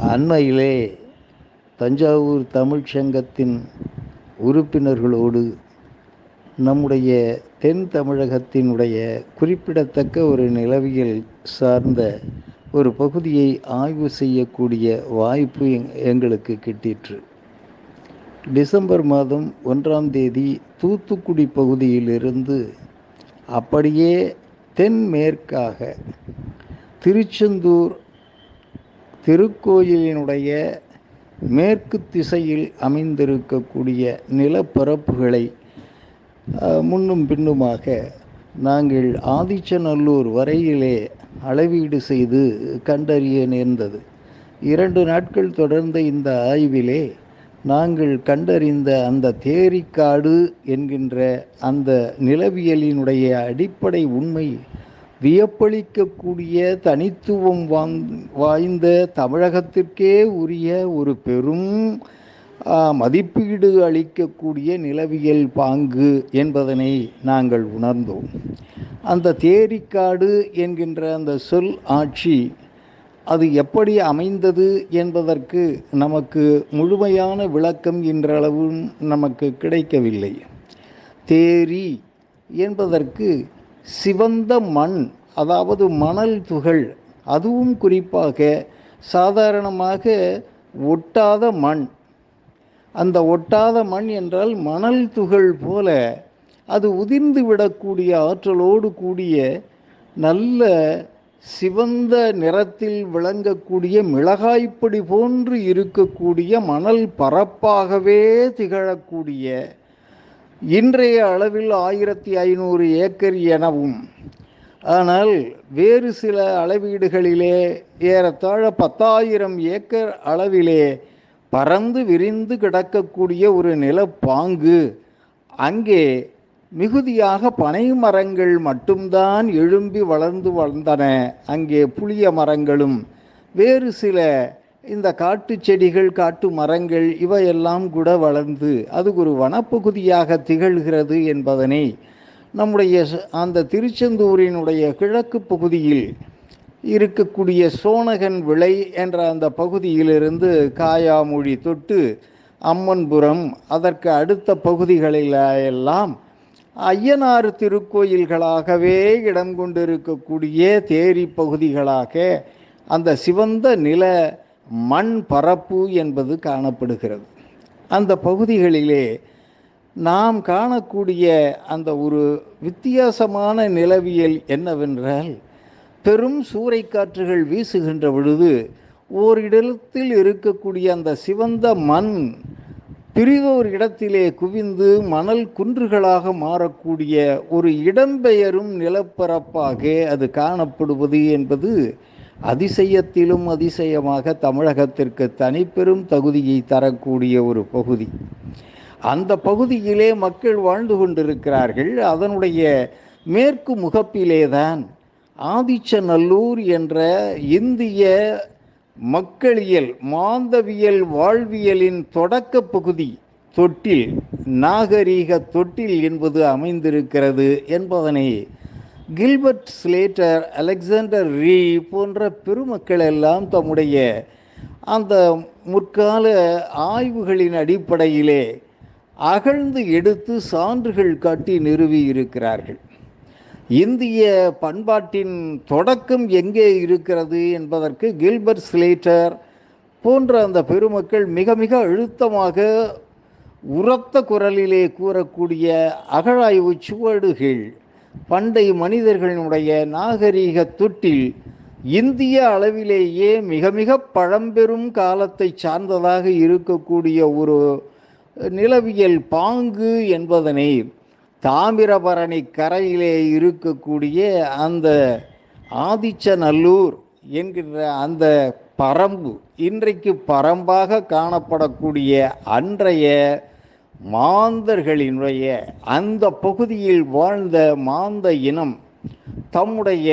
அண்மையிலே தஞ்சாவூர் தமிழ் சங்கத்தின் உறுப்பினர்களோடு நம்முடைய தென் தமிழகத்தினுடைய குறிப்பிடத்தக்க ஒரு நிலவியல் சார்ந்த ஒரு பகுதியை ஆய்வு செய்யக்கூடிய வாய்ப்பு எங் எங்களுக்கு கிட்டிற்று. டிசம்பர் மாதம் ஒன்றாம் தேதி தூத்துக்குடி பகுதியிலிருந்து அப்படியே தென்மேற்காக திருச்செந்தூர் திருக்கோயிலினுடைய மேற்கு திசையில் அமைந்திருக்கக்கூடிய நிலப்பரப்புகளை முன்னும் பின்னுமாக நாங்கள் ஆதிச்சநல்லூர் வரையிலே அளவீடு செய்து கண்டறிய நேர்ந்தது. இரண்டு நாட்கள் தொடர்ந்த இந்த ஆய்விலே நாங்கள் கண்டறிந்த அந்த தேரிக்காடு என்கின்ற அந்த நிலவியலினுடைய அடிப்படை உண்மை வியப்பளிக்கக்கூடிய தனித்துவம் வாய்ந்த தமிழகத்திற்கே உரிய ஒரு பெரும் மதிப்பீடு அளிக்கக்கூடிய நிலவியல் பாங்கு என்பதனை நாங்கள் உணர்ந்தோம். அந்த தேரிக்காடு என்கின்ற அந்த சொல் ஆட்சி அது எப்படி அமைந்தது என்பதற்கு நமக்கு முழுமையான விளக்கம் இன்றளவும் நமக்கு கிடைக்கவில்லை. தேரி என்பதற்கு சிவந்த மண் அதாவது மணல் துகள் அதுவும் குறிப்பாக சாதாரணமாக ஒட்டாத மண். அந்த ஒட்டாத மண் என்றால் மணல் துகள் போல அது உதிர்ந்து விடக்கூடிய ஆற்றலோடு கூடிய நல்ல சிவந்த நிறத்தில் விளங்கக்கூடிய மிளகாய்ப்பொடி போன்று இருக்கக்கூடிய மணல் பரப்பாகவே திகழக்கூடிய இன்றைய அளவில் ஆயிரத்தி ஐநூறு ஏக்கர் எனவும் ஆனால் வேறு சில அளவீடுகளிலே ஏறத்தாழ பத்தாயிரம் ஏக்கர் அளவிலே பறந்து விரிந்து கிடக்கக்கூடிய ஒரு நிலப்பாங்கு. அங்கே மிகுதியாக பனை மரங்கள் மட்டும்தான் எழும்பி வளர்ந்து வந்தன. அங்கே புளிய மரங்களும் வேறு சில இந்த காட்டு செடிகள் காட்டு மரங்கள் இவையெல்லாம் கூட வளர்ந்து அது ஒரு வனப்பகுதியாக திகழ்கிறது என்பதனை நம்முடைய அந்த திருச்செந்தூரினுடைய கிழக்கு பகுதியில் இருக்கக்கூடிய சோனகன் விளை என்ற அந்த பகுதியிலிருந்து காயாமொழி தொட்டு அம்மன்புரம் அதற்கு அடுத்த பகுதிகளில் எல்லாம் ஐயனார் திருக்கோயில்களாகவே இடம் கொண்டிருக்கக்கூடிய தேரி பகுதிகளாக அந்த சிவந்த நில மண் பரப்பு என்பது காணப்படுகிறது. அந்த பகுதிகளிலே நாம் காணக்கூடிய அந்த ஒரு வித்தியாசமான நிலவியல் என்னவென்றால் பெரும் சூறைக்காற்றுகள் வீசுகின்ற பொழுது ஓரிடத்தில் இருக்கக்கூடிய அந்த சிவந்த மண் பிரிதோர் இடத்திலே குவிந்து மணல் குன்றுகளாக மாறக்கூடிய ஒரு இடம்பெயரும் நிலப்பரப்பாக அது காணப்படுவது என்பது அதிசயத்திலும் அதிசயமாக தமிழகத்திற்கு தனிப்பெரும் தகுதியை தரக்கூடிய ஒரு பகுதி. அந்த பகுதியிலே மக்கள் வாழ்ந்து கொண்டிருக்கிறார்கள். அதனுடைய மேற்கு முகப்பிலேதான் ஆதிச்சநல்லூர் என்ற இந்திய மக்களியல் மாந்தவியல் வாழ்வியலின் தொடக்க பகுதி தொட்டில் நாகரீக தொட்டில் என்பது அமைந்திருக்கிறது என்பதனை கில்பர்ட் ஸ்லேட்டர் அலெக்சாண்டர் ரீ போன்ற பெருமக்கள் எல்லாம் தம்முடைய அந்த முற்கால ஆய்வுகளின் அடிப்படையிலே அகழ்ந்து எடுத்து சான்றுகள் காட்டி நிறுவி இருக்கிறார்கள். இந்திய பண்பாட்டின் தொடக்கம் எங்கே இருக்கிறது என்பதற்கு கில்பர்ட் ஸ்லேட்டர் போன்ற அந்த பெருமக்கள் மிக மிக அழுத்தமாக உரத்த குரலிலே கூறக்கூடிய அகழாய்வு சுவடுகள் பண்டை மனிதர்களினுடைய நாகரீக தொட்டில் இந்திய அளவிலேயே மிக மிக பழம்பெரும் காலத்தை சார்ந்ததாக இருக்கக்கூடிய ஒரு நிலவியல் பாங்கு என்பதனை தாமிரபரணி கரையிலே இருக்கக்கூடிய அந்த ஆதிச்சநல்லூர் என்கின்ற அந்த பரம்பு இன்றைக்கு பரம்பாக காணப்படக்கூடிய அன்றைய மாந்தர்களினுடைய அந்த பகுதியில் வாழ்ந்த மாந்த இனம் தம்முடைய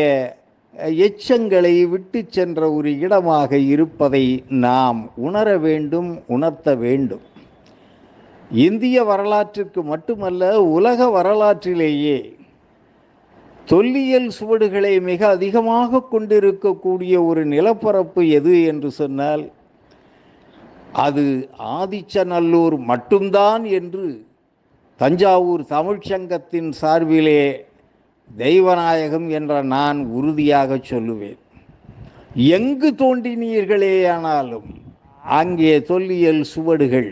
எச்சங்களை விட்டு சென்ற ஒரு இடமாக இருப்பதை நாம் உணர வேண்டும் உணர்த்த வேண்டும். இந்திய வரலாற்றிற்கு மட்டுமல்ல உலக வரலாற்றிலேயே தொல்லியல் சுவடுகளை மிக அதிகமாக கொண்டிருக்கக்கூடிய ஒரு நிலப்பரப்பு எது என்று சொன்னால் அது ஆதிச்சநல்லூர் மட்டும்தான் என்று தஞ்சாவூர் தமிழ்ச்சங்கத்தின் சார்பிலே தெய்வநாயகம் என்ற நான் உறுதியாக சொல்லுவேன். எங்கு தோண்டினீர்களேயானாலும் அங்கே தொல்லியல் சுவடுகள்.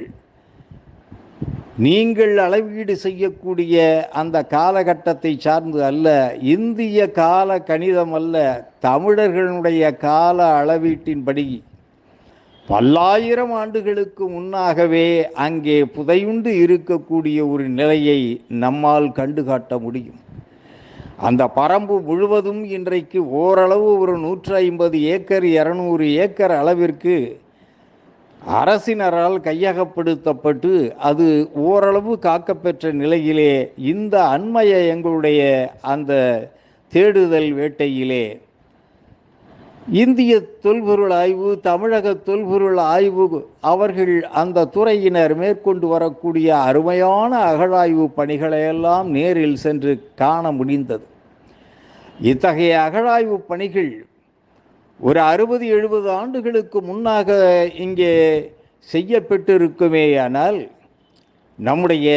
நீங்கள் அளவீடு செய்யக்கூடிய அந்த காலகட்டத்தை சார்ந்து அல்ல இந்திய கால கணிதம் அல்ல தமிழர்களுடைய கால அளவீட்டின்படி பல்லாயிரம் ஆண்டுகளுக்கு முன்னாகவே அங்கே புதையுண்டு இருக்கக்கூடிய ஒரு நிலையை நம்மால் கண்டு காட்ட முடியும். அந்த பரம்பு முழுவதும் இன்றைக்கு ஓரளவு ஒரு நூற்றி ஐம்பது ஏக்கர் இரநூறு ஏக்கர் அளவிற்கு அரசினரால் கையகப்படுத்தப்பட்டு அது ஓரளவு காக்கப்பெற்ற நிலையிலே இந்த அண்மைய எங்களுடைய அந்த தேடுதல் வேட்டையிலே இந்திய தொல்பொருள் ஆய்வு தமிழக தொல்பொருள் ஆய்வு அவர்கள் அந்த துறையினர் மேற்கொண்டு வரக்கூடிய அருமையான அகழாய்வு பணிகளையெல்லாம் நேரில் சென்று காண முடிந்தது. இத்தகைய அகழாய்வு பணிகள் ஒரு அறுபது எழுபது ஆண்டுகளுக்கு முன்னாக இங்கே செய்யப்பட்டிருக்குமேயானால் நம்முடைய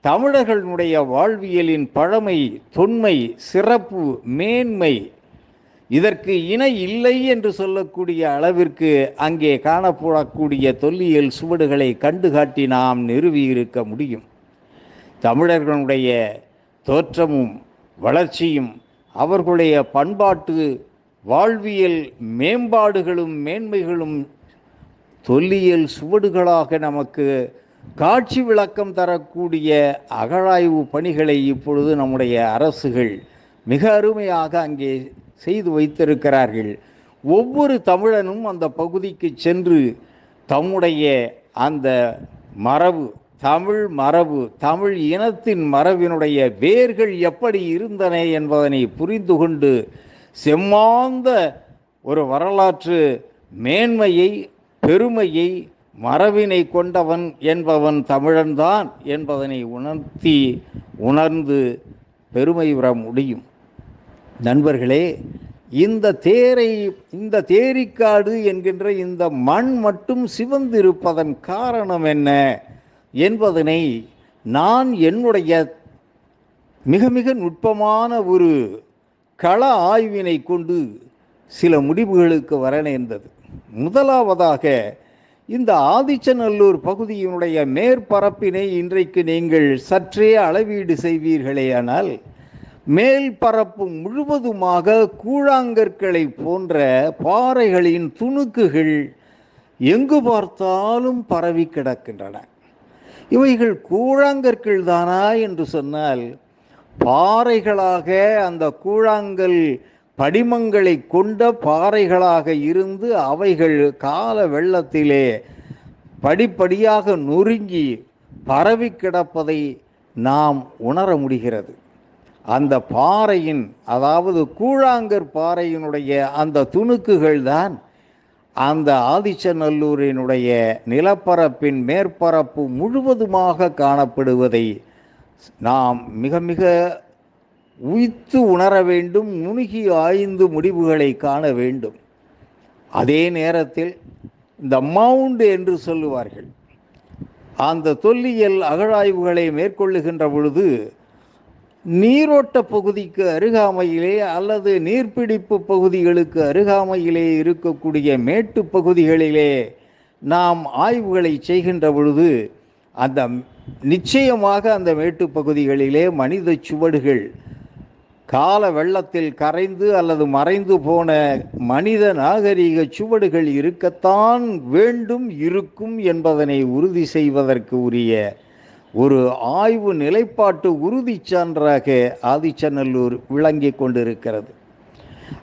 தமிழர்களுடைய வாழ்வியலின் பழமை தொன்மை சிறப்பு மேன்மை இதற்கு இணை இல்லை என்று சொல்லக்கூடிய அளவிற்கு அங்கே காணப்படக்கூடிய தொல்லியல் சுவடுகளை கண்டு காட்டி நாம் நிறுவியிருக்க முடியும். தமிழர்களுடைய தோற்றமும் வளர்ச்சியும் அவர்களுடைய பண்பாட்டு வாழ்வியல் மேம்பாடுகளும் மேன்மைகளும் தொல்லியல் சுவடுகளாக நமக்கு காட்சி விளக்கம் தரக்கூடிய அகழாய்வு பணிகளை இப்பொழுது நம்முடைய அரசுகள் மிக அருமையாக அங்கே செய்து வைத்திருக்கிறார்கள். ஒவ்வொரு தமிழனும் அந்த பகுதிக்கு சென்று தம்முடைய அந்த மரபு தமிழ் மரபு தமிழ் இனத்தின் மரபினுடைய வேர்கள் எப்படி இருந்தன என்பதனை புரிந்து கொண்டு செம்மாந்த ஒரு வரலாற்று மேன்மையை பெருமையை மரபினை கொண்டவன் என்பவன் தமிழன்தான் என்பதனை உணர்த்தி உணர்ந்து பெருமை பெற முடியும். நண்பர்களே இந்த தேரை இந்த தேரிக்காடு என்கின்ற இந்த மண் மட்டும் சிவந்திருப்பதன் காரணம் என்ன என்பதனை நான் என்னுடைய மிக மிக நுட்பமான ஒரு கள ஆய்வினை கொண்டு சில முடிவுகளுக்கு வர நேர்ந்தது முதலாவதாக இந்த ஆதிச்சநல்லூர் பகுதியினுடைய மேற்பரப்பினை இன்றைக்கு நீங்கள் சற்றே அளவீடு செய்வீர்களேயானால் மேல் பரப்பு முழுவதுமாக கூழாங்கற்களை போன்ற பாறைகளின் துணுக்குகள் எங்கு பார்த்தாலும் பரவி கிடக்கின்றன. இவைகள் கூழாங்கற்கள் தானா என்று சொன்னால் பாறைகளாக அந்த கூழாங்கல் படிமங்களை கொண்ட பாறைகளாக இருந்து அவைகள் கால வெள்ளத்திலே படிப்படியாக நொறுங்கி பரவி கிடப்பதை நாம் உணர முடிகிறது. அந்த பாறையின் அதாவது கூழாங்கர் பாறையினுடைய அந்த துணுக்குகள் தான் அந்த ஆதிச்சநல்லூரினுடைய நிலப்பரப்பின் மேற்பரப்பு முழுவதுமாக காணப்படுவதை நாம் மிக மிக உய்த்து உணர வேண்டும் நுணுகி ஆய்ந்து முடிவுகளை காண வேண்டும். அதே நேரத்தில் இந்த மவுண்ட் என்று சொல்லுவார்கள். அந்த தொல்லியல் அகழாய்வுகளை மேற்கொள்ளுகின்ற பொழுது நீரோட்ட பகுதிக்கு அருகாமையிலே அல்லது நீர்பிடிப்பு பகுதிகளுக்கு அருகாமையிலே இருக்கக்கூடிய மேட்டு பகுதிகளிலே நாம் ஆய்வுகளை செய்கின்ற பொழுது அந்த நிச்சயமாக அந்த மேட்டு பகுதிகளிலே மனித சுவடுகள் கால வெள்ளத்தில் கரைந்து அல்லது மறைந்து போன மனித நாகரீக சுவடுகள் இருக்கத்தான் வேண்டும் இருக்கும் என்பதனை உறுதி செய்வதற்கு உரிய ஒரு ஆய்வு நிலைப்பாட்டு உறுதி சான்றாக ஆதிச்சநல்லூர் விளங்கி கொண்டிருக்கிறது.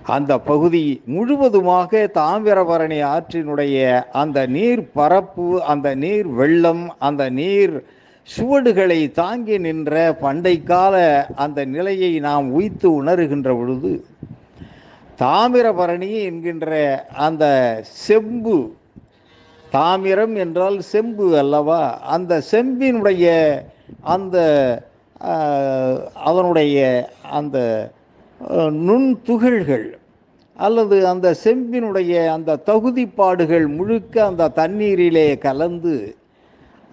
அந்த பகுதி முழுவதுமாக தாமிரபரணி ஆற்றினுடைய அந்த நீர் பரப்பு அந்த நீர் வெள்ளம் அந்த நீர் சுவடுகளை தாங்கி நின்ற பண்டை கால அந்த நிலையை நாம் உய்த்து உணர்கின்ற பொழுது தாமிரபரணி என்கின்ற அந்த செம்பு தாமிரம் என்றால் செம்பு அல்லவா? அந்த செம்பினுடைய அந்த அதனுடைய அந்த நுண்துகள்கள் அல்லது அந்த செம்பினுடைய அந்த தகுதிப்பாடுகள் முழுக்க அந்த தண்ணீரிலே கலந்து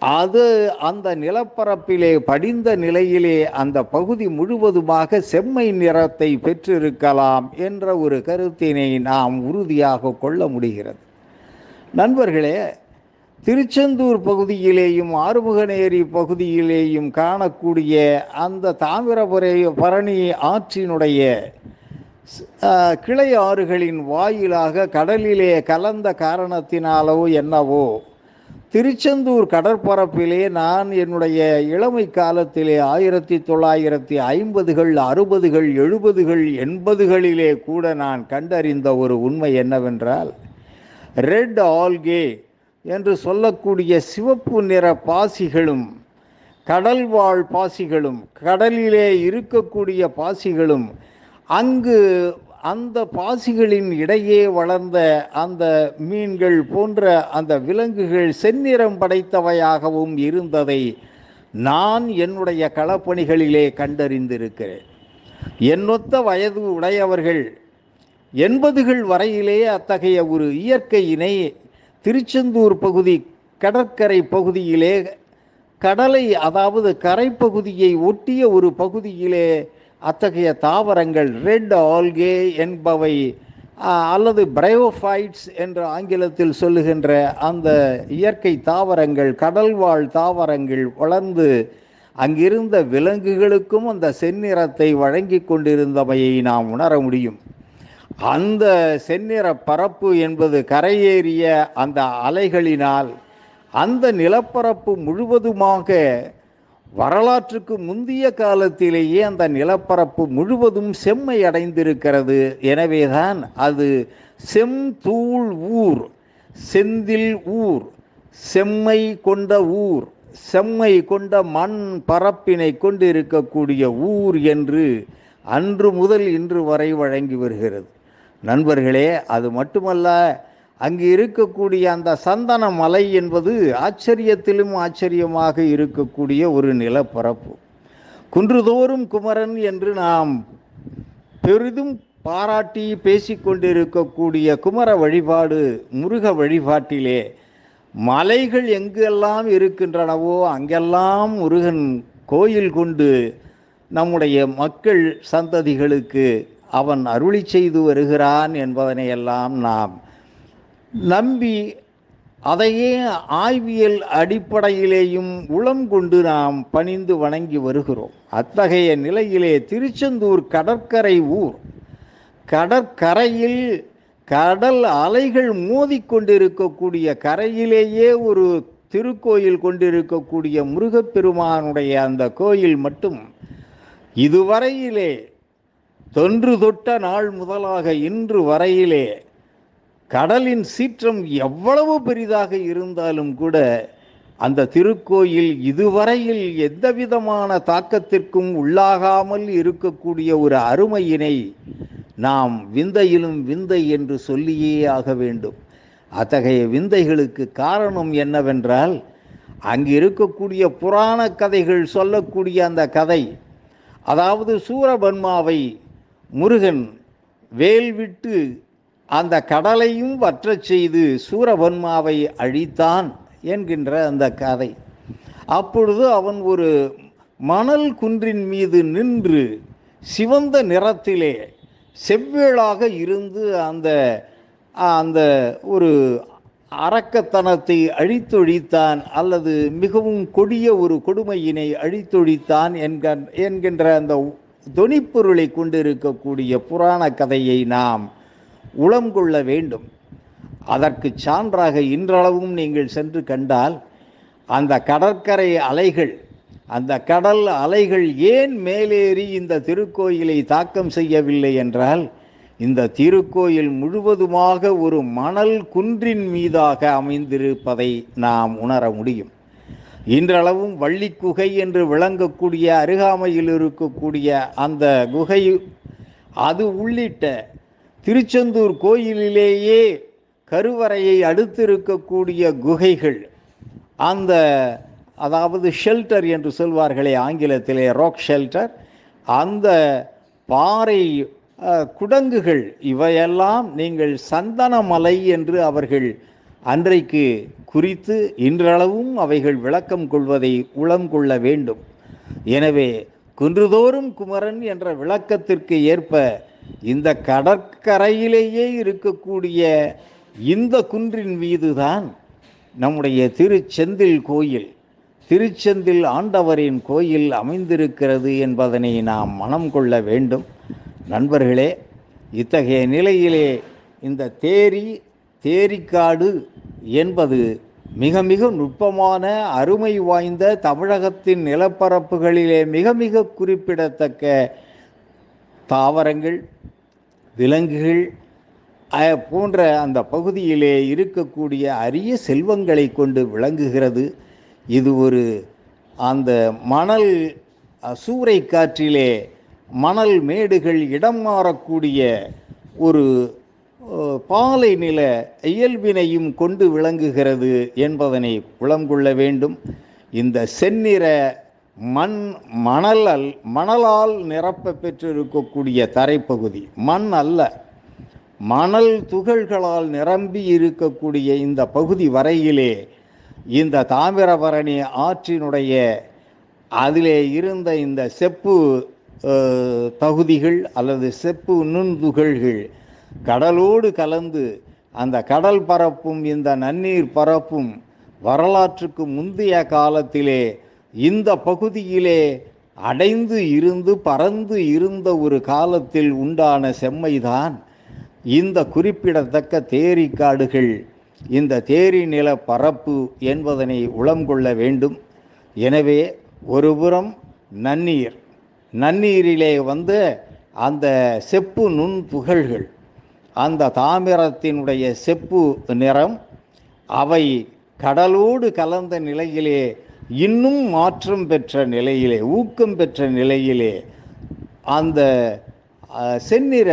அது அந்த நிலப்பரப்பிலே படிந்த நிலையிலே அந்த பகுதி முழுவதுமாக செம்மை நிறத்தை பெற்றிருக்கலாம் என்ற ஒரு கருத்தினை நாம் உறுதியாக கொள்ள முடிகிறது. நண்பர்களே திருச்செந்தூர் பகுதியிலேயும் ஆறுமுகநேரி பகுதியிலேயும் காணக்கூடிய அந்த தாமிரபுரை பரணி ஆற்றினுடைய கிளை ஆறுகளின் வாயிலாக கடலிலே கலந்த காரணத்தினாலோ என்னவோ திருச்செந்தூர் கடற்பரப்பிலே நான் என்னுடைய இளமை காலத்திலே ஆயிரத்தி தொள்ளாயிரத்தி ஐம்பதுகள் அறுபதுகள் எழுபதுகள் எண்பதுகளிலே கூட நான் கண்டறிந்த ஒரு உண்மை என்னவென்றால் ரெட் ஆல்கே என்று சொல்லக்கூடிய சிவப்பு நிற பாசிகளும் கடல் வாழ் பாசிகளும் கடலிலே இருக்கக்கூடிய பாசிகளும் அங்கு அந்த பாசிகளின் இடையே வளர்ந்த அந்த மீன்கள் போன்ற அந்த விலங்குகள் செந்நிறம் படைத்தவையாகவும் இருந்ததை நான் என்னுடைய களப்பணிகளிலே கண்டறிந்திருக்கிறேன். என்னொத்த வயது உடையவர்கள் எண்பதுகள் வரையிலே அத்தகைய ஒரு இயற்கையினை திருச்செந்தூர் பகுதி கடற்கரை பகுதியிலே கடலை அதாவது கரைப்பகுதியை ஒட்டிய ஒரு பகுதியிலே அத்தகைய தாவரங்கள் ரெட் ஆல்கே என்பவை அல்லது பிரயோஃபைட்ஸ் என்று ஆங்கிலத்தில் சொல்லுகின்ற அந்த இயற்கை தாவரங்கள் கடல்வாழ் தாவரங்கள் வளர்ந்து அங்கிருந்த விலங்குகளுக்கும் அந்த செந்நிறத்தை வழங்கி கொண்டிருந்தமையை நாம் உணர முடியும். அந்த செந்நிற பரப்பு என்பது கரையேறிய அந்த அலைகளினால் அந்த நிலப்பரப்பு முழுவதுமாக வரலாற்றுக்கு முந்திய காலத்திலேயே அந்த நிலப்பரப்பு முழுவதும் செம்மை அடைந்திருக்கிறது எனவேதான் அது செம்தூள் ஊர் செந்தில் ஊர் செம்மை கொண்ட ஊர் செம்மை கொண்ட மண் பரப்பினை கொண்டிருக்கக்கூடிய ஊர் என்று அன்று முதல் இன்று வரை வழங்கி வருகிறது. நண்பர்களே அது மட்டுமல்ல அங்கு இருக்கக்கூடிய அந்த சந்தன மலை என்பது ஆச்சரியத்திலும் ஆச்சரியமாக இருக்கக்கூடிய ஒரு நிலப்பரப்பு. குன்றுதோறும் குமரன் என்று நாம் பெரிதும் பாராட்டி பேசிக்கொண்டிருக்கக்கூடிய குமர வழிபாடு முருக வழிபாட்டிலே மலைகள் எங்கெல்லாம் இருக்கின்றனவோ அங்கெல்லாம் முருகன் கோயில் கொண்டு நம்முடைய மக்கள் சந்ததிகளுக்கு அவன் அருளி செய்து வருகிறான் என்பதனையெல்லாம் நாம் நம்பி அதையே ஆய்வியல் அடிப்படையிலேயும் உளம் கொண்டு நாம் பணிந்து வணங்கி வருகிறோம். அத்தகைய நிலையிலே திருச்செந்தூர் கடற்கரை ஊர் கடற்கரையில் கடல் அலைகள் மோதிக்கொண்டிருக்கக்கூடிய கரையிலேயே ஒரு திருக்கோயில் கொண்டிருக்கக்கூடிய முருகப்பெருமானுடைய அந்த கோயில் மட்டும். இதுவரையிலே தொன்று தொட்ட நாள் முதலாக இன்று வரையிலே கடலின் சீற்றம் எவ்வளவு பெரிதாக இருந்தாலும் கூட அந்த திருக்கோயில் இதுவரையில் எந்தவிதமான தாக்கத்திற்கும் உள்ளாகாமல் இருக்கக்கூடிய ஒரு அருமையினை நாம் விந்தையிலும் விந்தை என்று சொல்லியே ஆக வேண்டும். அத்தகைய விந்தைகளுக்கு காரணம் என்னவென்றால் அங்கு இருக்கக்கூடிய புராண கதைகள் சொல்லக்கூடிய அந்த கதை அதாவது சூரபன்மாவை முருகன் வேல் விட்டு அந்த கடலையும் வற்றச் செய்து சூரபன்மாவை அழித்தான் என்கின்ற அந்த கதை. அப்பொழுது அவன் ஒரு மணல் குன்றின் மீது நின்று சிவந்த நிறத்திலே செவ்வேளாக இருந்து அந்த அந்த ஒரு அரக்கத்தனத்தை அழித்தொழித்தான் அல்லது மிகவும் கொடிய ஒரு கொடுமையினை அழித்தொழித்தான் என்க என்கின்ற அந்த தொனிப்பொருளை கொண்டிருக்கக்கூடிய புராண கதையை நாம் உளம் கொள்ள வேண்டும். அதற்கு சான்றாக இன்றளவும் நீங்கள் சென்று கண்டால் அந்த கடற்கரை அலைகள் அந்த கடல் அலைகள் ஏன் மேலேறி இந்த திருக்கோயிலை தாக்கம் செய்யவில்லை என்றால் இந்த திருக்கோயில் முழுவதுமாக ஒரு மணல் குன்றின் மீதாக அமைந்திருப்பதை நாம் உணர முடியும். இன்றளவும் வள்ளி குகை என்று விளங்கக்கூடிய அருகாமையில் இருக்கக்கூடிய அந்த குகை அது உள்ளிட்ட திருச்செந்தூர் கோயிலிலேயே கருவறையை அடுத்திருக்கக்கூடிய குகைகள். அந்த அதாவது ஷெல்டர் என்று சொல்வார்களே ஆங்கிலத்திலே ராக் ஷெல்டர் அந்த பாறை குடங்குகள் இவையெல்லாம் நீங்கள் சந்தனமலை என்று அவர்கள் அன்றைக்கு குறித்து இன்றளவும் அவைகள் விளக்கம் கொள்வதை உளம் கொள்ள வேண்டும். எனவே குன்றுதோறும் குமரன் என்ற விளக்கத்திற்கு ஏற்ப இந்த கடற்கரையிலேயே இருக்கக்கூடிய இந்த குன்றின் மீதுதான் நம்முடைய திருச்செந்தில் கோயில் திருச்செந்தில் ஆண்டவரின் கோயில் அமைந்திருக்கிறது என்பதனை நாம் மனம் கொள்ள வேண்டும். நண்பர்களே இத்தகைய நிலையிலே இந்த தேரி தேரிக்காடு என்பது மிக மிக நுட்பமான அருமை வாய்ந்த தமிழகத்தின் நிலப்பரப்புகளிலே மிக மிக குறிப்பிடத்தக்க தாவரங்கள் விலங்குகள் போன்ற அந்த பகுதியிலே இருக்கக்கூடிய அரிய செல்வங்களை கொண்டு விளங்குகிறது. இது ஒரு அந்த மணல் சூறை காற்றிலே மணல் மேடுகள் இடம் மாறக்கூடிய ஒரு பாலை நில இயல்பினையும் கொண்டு விளங்குகிறது என்பதனை புலங்கொள்ள வேண்டும். இந்த செந்நிற மண் மணல் அல் மணலால் நிரப்ப பெற்றிருக்கக்கூடிய தரைப்பகுதி மண் அல்ல மணல் துகள்களால் நிரம்பி இருக்கக்கூடிய இந்த பகுதி வரையிலே இந்த தாமிரபரணி ஆற்றினுடைய அதிலே இருந்த இந்த செப்பு தகுதிகள் அல்லது செப்பு நுண்துகள்கள் கடலோடு கலந்து அந்த கடல் பரப்பும் இந்த நன்னீர் பரப்பும் வரலாற்றுக்கு முந்தைய காலத்திலே இந்த பகுதியிலே அடைந்து இருந்து பறந்து இருந்த ஒரு காலத்தில் உண்டான செம்மைதான். இந்த குறிப்பிடத்தக்க தேரிக்காடுகள் இந்த தேரி நில பரப்பு என்பதனை உளம் கொள்ள வேண்டும். எனவே ஒருபுறம் நன்னீர் நன்னீரிலே வந்து அந்த செப்பு நுண் துகள்கள் அந்த தாமிரத்தினுடைய செப்பு நிறம் அவை கடலோடு கலந்த நிலையிலே இன்னும் மாற்றம் பெற்ற நிலையிலே ஊக்கம் பெற்ற நிலையிலே அந்த செந்நிற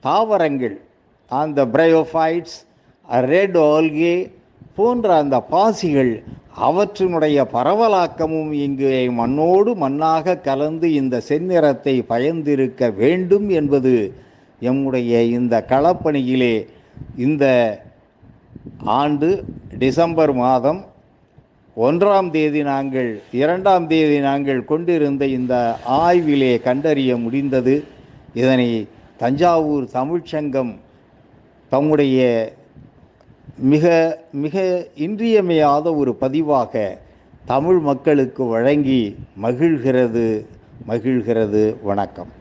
தாவரங்கள் அந்த பிரயோஃபைட்ஸ் ரெட் ஆல்கே போன்ற அந்த பாசிகள் அவற்றினுடைய பரவலாக்கமும் இங்கு மண்ணோடு மண்ணாக கலந்து இந்த செந்நிறத்தை பயந்திருக்க வேண்டும் என்பது எம்முடைய இந்த களப்பணியிலே இந்த ஆண்டு டிசம்பர் மாதம் ஒன்றாம் தேதி நாங்கள் இரண்டாம் தேதி நாங்கள் கொண்டிருந்த இந்த ஆய்விலே கண்டறிய முடிந்தது. இதனை தஞ்சாவூர் தமிழ்ச்சங்கம் தம்முடைய மிக மிக இன்றியமையாத ஒரு பதிவாக தமிழ் மக்களுக்கு வழங்கி மகிழ்கிறது மகிழ்கிறது. வணக்கம்.